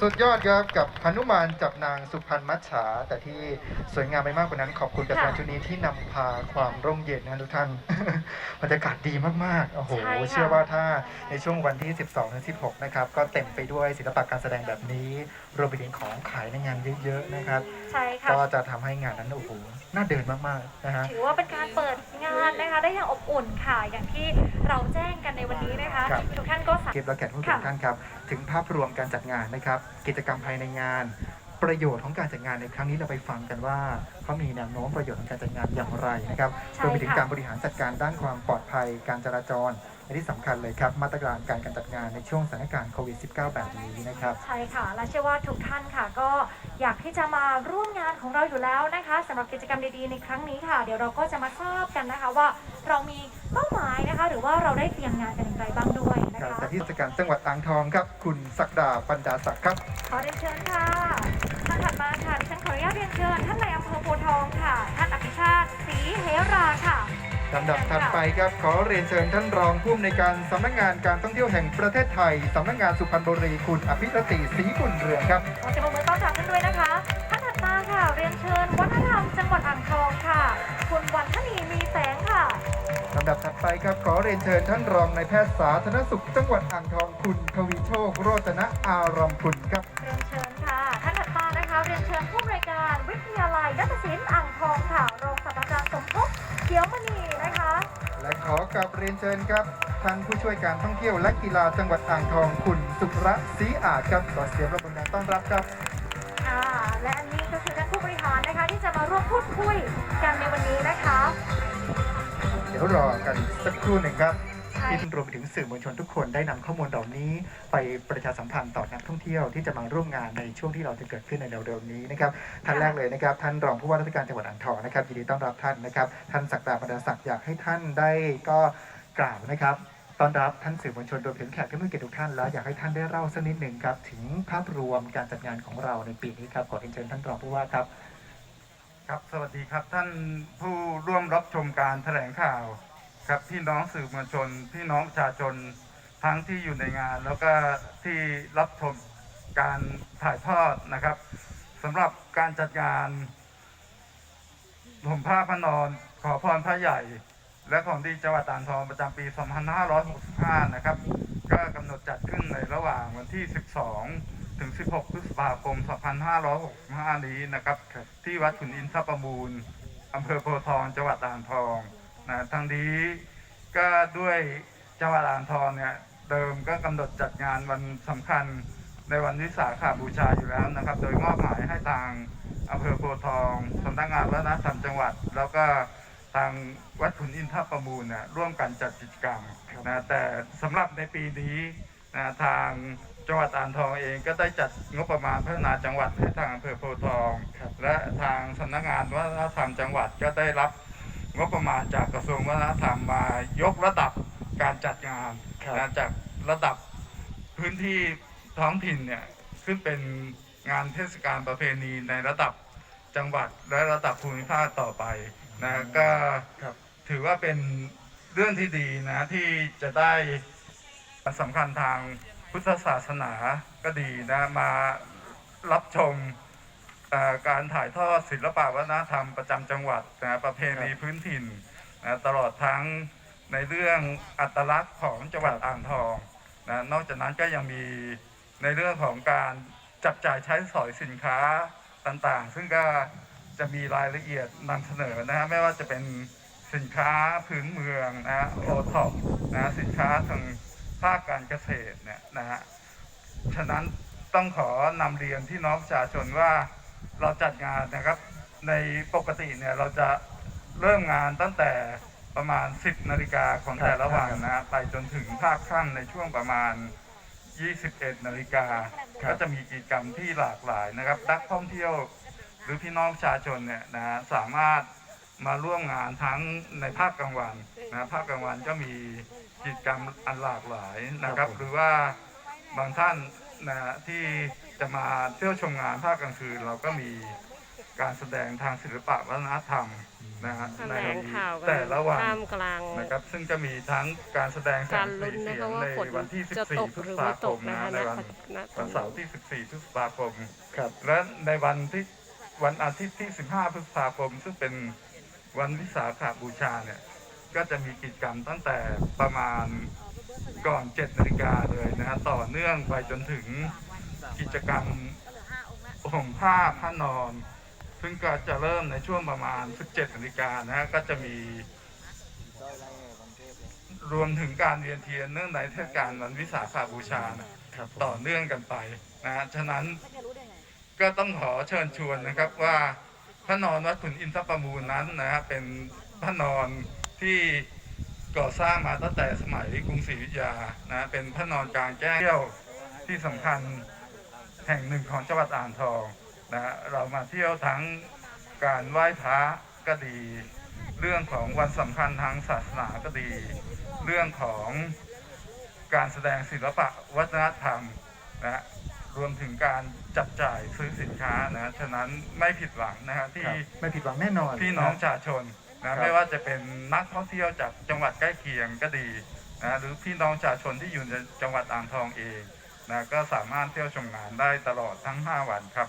สุดยอดครับกับหนุมานจับนางสุพรรณมัจฉา แต่ที่สวยงามไปมากกว่านั้น ขอบคุณกับค่ะงานชุดนี้ที่นำพาความร่มเย็นนะทุกท่าน บรรยากาศดีมากๆโอ้โหใช่ค่ะ เชื่อว่าถ้าในช่วงวันที่ 12ถึง16 นะครับ ก็เต็มไปด้วยศิลปะการแสดงแบบนี้ รวมไปถึงของขายในงานเยอะๆนะครับ ใช่ค่ะ ก็จะทำให้งานนั้นโอ้โหน่าเดินมากๆนะฮะ ถือว่าเป็นการเปิดงานนะคะได้อย่างอบอุ่นค่ะ อย่างที่เรา กท่านก็สามารถเก็บและแขกผู้ทุค่ะกท่านครับ ถึงภาพรวมการจัดงานนะครับ กิจกรรมภายในงาน ประโยชน์ของการจัดงานในครั้งนี้เราไปฟังกันว่าเขามีแนวโน้มประโยชน์ของการจัดงานอย่างไรนะครับใช่รวมไปถึงค่ะการบริหารจัดการด้านความปลอดภัยการจราจรและที่สำคัญเลยครับ มาตรการการการจัดงานในช่วงสถานการณ์โควิด -19 แบบนี้นะครับ ใช่ค่ะ และเชื่อว่าทุกท่านค่ะ ก็อยากที่จะมาร่วมงานของเราอยู่แล้วนะคะสำหรับกิจกรรมดีๆในครั้งนี้ค่ะ เดี๋ยวเราก็จะมาทราบกันนะคะว่าเรามีเป้าหมายนะคะ หรือว่าเราได้เตรียมงานกันอย่างไรบ้างด้วย นะการคะจัดที่ราชการจังหวัดอ่างทองครับ คุณศักดาปัญดาศักดิ์ครับ ขอเรียนเชิญค่ะ ท่านถัดมาค่ะดิฉันขออนุญาตเรียนเชิญท่านนายอำเภอโพธิ์ทองค่ะ ท่านอภิชาติศรีเหราค่ะ ลำดับถัดไปครับ ขอเรียนเชิญท่านรองผู้อำนวยการสำนักงานการท่องเที่ยวแห่งประเทศไทยสำนักงานสุพรรณบุรีคุณอภิรติศรีบุญเรืองครับ ขอเสียงปรบมือต้อนรับท่านด้วยนะคะ ท่านถัดมาค่ะ เรียนเชิญวัฒนธรรมจังหวัดอ่างทองค่ะ คุณวันทนีมีแสงค่ะลำดับถัดไปครับขอเรียนเชิญท่านรองนายแพทย์สาธารณสุขจังหวัดอ่างทองคุณทวีโชคโรจนะอารามคุณครับ เรียนเชิญค่ะ ท่านถัดมานะคะ เรียนเชิญผู้อำนวยการวิทยาลัยนักศิลป์อ่างทองค่ะรองศาสตราจารย์สมภพเขียวมณีนะคะ และขอกลับเรียนเชิญครับท่านผู้ช่วยการท่องเที่ยวและกีฬาจังหวัดอ่างทองคุณสุระศรีอาจครับขอเสียงปรบมือต้อนรับครับอ่าและอันนี้ก็คือท่านผู้บริหารนะคะที่จะมาร่วมพูดคุยกันในวันนี้นะคะเดี๋ยวรอกันสักครู่หนึ่งครับใช่ที่รวมไปถึงสื่อมวลชนทุกคนได้นำข้อมูลเหล่านี้ ไปประชาสัมพันธ์ต่อนักท่องเที่ยวที่จะมาร่วมงานในช่วงที่เราจะเกิดขึ้นในเร็วๆนี้นะครับท่านแรกเลยนะครับท่านรองผู้ว่าราชการจังหวัดอ่างทองนะครับยินดีต้อนรับท่านนะครับ ท่านศักดาบรรดาศักดิ์อยากให้ท่านได้ก็กล่าวนะครับต้อนรับท่านสื่อมวลชนรวมถึงแขกผู้มีเกียรติทุกท่านแล้วอยากให้ท่านได้เล่าสักนิดหนึ่งครับถึงภาพรวมการจัดงานของเราในปีนี้ครับขอเรียนเชิญท่านรองผู้ว่าครับ ครับสวัสดีครับท่านผู้ร่วมรับชมการแถลงข่าวครับพี่น้องสื่อมวลชนพี่น้องประชาชนทั้งที่อยู่ในงาน แล้วก็ที่รับชมการถ่ายทอดนะครับสำหรับการจัดงานห่มผ้าพระนอนขอพรพระใหญ่ และของดีจังหวัดอ่างทองประจำปี 2565 นะครับ ก็กำหนดจัดขึ้นในระหว่างวันที่ 12 ถึง 16 พฤษภาคม 2565 นี้นะครับ ที่วัดขุนอินทรประมูลอำเภอโพธิ์ทอง จังหวัดอ่างทองนะทางนี้ก็ด้วยจังหวัดอ่างทองเนี่ยเดิมก็กำหนดจัดงานวันสำคัญในวันวิสาขาบูชาอยู่แล้วนะครับ โดยมอบหมายให้ทางอำเภอโพธิ์ทองสำนักงานวัฒนธรรมจังหวัด แล้วก็ทางวัดขุนอินทรประมูลเนี่ยร่วมกันจัดกิจกรรมนะแต่สำหรับในปีนี้นะทาง จังหวัดอ่างทองเองก็ได้จัดงบประมาณพัฒนาจังหวัดให้ทางอำเภอโพธิ์ทองครับและทางสำนักงานวัฒนธรรมจังหวัดก็ได้รับงบประมาณจากกระทรวงวัฒนธรรมมายกระดับการจัดงานครับนะจากระดับพื้นที่ท้องถิ่นเนี่ยขึ้นเป็นงานเทศกาลประเพณีในระดับจังหวัดและระดับภูมิภาคต่อไปนะก็ครับถือว่าเป็นเรื่องที่ดีนะที่จะได้สำคัญทาง พุทธศาสนาก็ดีนะมารับชมการถ่ายทอดศิลปะวัฒนธรรมประจำจังหวัดนะประเพณีพื้นถิ่นนะตลอดทั้งในเรื่องอัตลักษณ์ของจังหวัดอ่างทองนะนอกจากนั้นก็ยังมีในเรื่องของการจับจ่ายใช้สอยสินค้าต่างๆ ซึ่งก็จะมีรายละเอียดนำเสนอนะฮะไม่ว่าจะเป็นสินค้าพื้นเมืองนะโอท็อปนะสินค้าทาง ภาคการเกษตรเนี่ยนะฮะฉะนั้นต้องขอนำเรียนที่น้องประชาชนว่าเราจัดงานนะครับ ในปกติเนี่ยเราจะเริ่มงานตั้งแต่ประมาณ 10นาฬิกาของครับแต่ละวันนะไปจนถึงภาคค่ำในช่วงประมาณ 21นาฬิกาครับก็จะมีกิจกรรมที่หลากหลายนะครับนักท่องเที่ยวหรือพี่น้องประชาชนเนี่ยนะสามารถมาร่วมงานทั้งในภาคกลางวันนะภาคกลางวันก็มี กิจกรรมอันหลากหลายนะครับ หรือว่าบางท่านนะที่จะมาเที่ยวชมงานภาคกลางคืนเราก็มีการแสดงทางศิลปะวัฒนธรรมนะฮะแถในลงข่าวกันแต่ละวันท่ามกลางนะครับ ซึ่งจะมีทั้งการแสดงแสการงลุ้สีนเสีนะยคะงว่าในฝนวันที่จะตก14 พฤหรืษอภาไม่คตมกนะนะคะฮะในณวันณวันเสาร์ที่ 14 พฤษภาคมครับและในวันที่วันอาทิตย์ที่ 15 พฤษภาคม ซึ่งเป็นวันวิสาขบูชาเนี่ย ก็จะมีกิจกรรมตั้งแต่ประมาณก่อน 7 นาฬิกาเลยนะฮะต่อเนื่องไปจนถึงกิจกรรมห่มผ้าผ้านอน ซึ่งก็จะเริ่มในช่วงประมาณ 17 นาฬิกานะฮะก็จะมี รวมถึงการเวียนเทียนเนื่องในเทศกาลวันวิสาขบูชานะครับต่อเนื่องกันไปนะฮะฉะนั้นก็ต้องขอเชิญชวนนะครับว่าพระนอนวัดขุนอินทรประมูลนั้นนะฮะเป็นพระนอน ที่ก่อสร้างมาตั้งแต่สมัยกรุงศรีอยุธยานะเป็นพระนอนกลางแจ้งเที่ยวที่สำคัญแห่งหนึ่งของจังหวัดอ่างทองนะฮะเรามาเที่ยวทั้งการไหว้พระก็ดี เรื่องของวันสำคัญทางศาสนาก็ดี เรื่องของการแสดงศิลปะวัฒนธรรมนะฮะรวมถึงการจับจ่ายซื้อสินค้านะฉะนั้นไม่ผิดหวังนะฮะที่ครับไม่ผิดหวังแน่นอนพี่น้องะชาชนครั นะไม่ว่าจะเป็นนักท่องเที่ยวจากจังหวัดใกล้เคียงก็ดีนะหรือพี่น้องชาชนที่อยู่ในจังหวัดอ่างทองเองนะก็สามารถเที่ยวชมงานได้ตลอดทั้ง 5 วันครับ